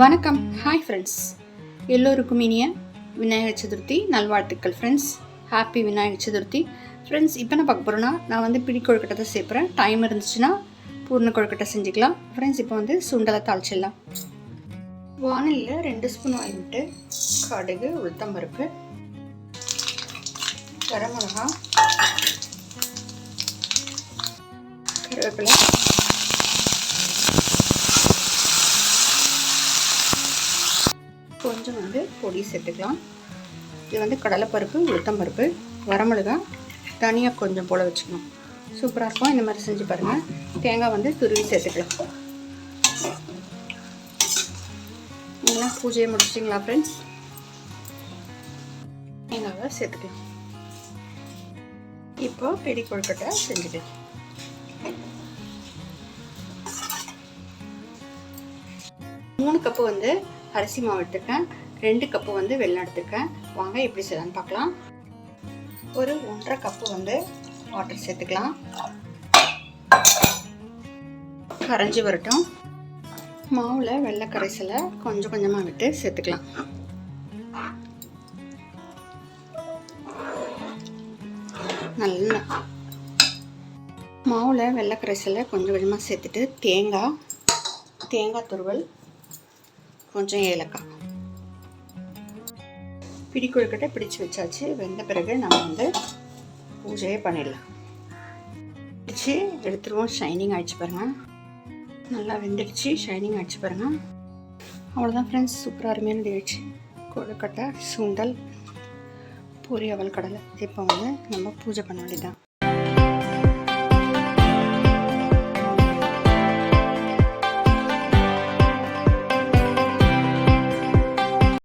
வணக்கம். Hi friends எல்லோருக்கும் இனிய விநாயகர் சதுர்த்தி நல்வாழ்த்துக்கள் friends happy Vinayagar Chaturthi. Friends இப்போ நான் பார்க்க போகிறேன்னா நான் வந்து பிடி கொழுக்கட்டை தான் சேர்ப்பேன். டைம் இருந்துச்சுன்னா பூர்ண கொழுக்கட்டை செஞ்சுக்கலாம். ஃப்ரெண்ட்ஸ் இப்போ வந்து சுண்டலை தாளிச்சிடலாம். வானிலையில் ரெண்டு ஸ்பூன் ஆயில் விட்டு கடுகு உளுத்தம்பருப்பு வரமிளகா கருவேப்பிலை கொஞ்சம் வந்து பொடி சேர்த்துக்கலாம். இது வந்து கடலைப்பருப்பு உளுத்தம்பருப்பு வரமிளகா தனியாக கொஞ்சம் போல் வச்சுக்கணும். சூப்பராக இருக்கும். இந்த மாதிரி செஞ்சு பாருங்கள் தேங்காய் வந்து துருவி சேர்த்துக்கலாம். நீங்களாம் பூஜையை முடிச்சிட்டிங்களா ஃப்ரெண்ட்ஸ் தேங்காவை சேர்த்துக்கலாம். இப்போ பெடி கொழுக்கட்டை செஞ்சுக்கலாம். மூணு கப்பு வந்து அரிசி மாவு எடுத்துருக்கேன். ரெண்டு கப்பு வந்து வெள்ளம் எடுத்துருக்கேன். வாங்க எப்படி செய்யலாம்னு பார்க்கலாம். ஒரு ஒன்றரை கப்பு வந்து வாட்டர் சேர்த்துக்கலாம். கரைஞ்சி வரட்டும். மாவில் வெள்ளை கரைசலை கொஞ்சம் கொஞ்சமாக விட்டு சேர்த்துக்கலாம். நல்லா. மாவில் வெள்ளை கரைசலை கொஞ்சம் கொஞ்சமாக சேர்த்துட்டு தேங்காய் தேங்காய் துருவல் கொஞ்சம் ஏலக்காய். பிடி கொழுக்கட்டை பிடிச்சு வச்சாச்சு. வெந்த பிறகு நம்ம வந்து பூஜையே பண்ணிடலாம். பிடிச்சி எடுத்துருவோம். ஷைனிங் ஆயிடுச்சு பாருங்கள் நல்லா வெந்துடுச்சு. ஷைனிங் ஆயிடுச்சு பாருங்கள் அவ்வளோதான் ஃப்ரெண்ட்ஸ் சூப்பராக அருமையான ஆயிடுச்சு. கொழுக்கட்டை சுண்டல் பூரி அவல் கடலை. இப்போ வந்து நம்ம பூஜை பண்ண வேண்டியதான்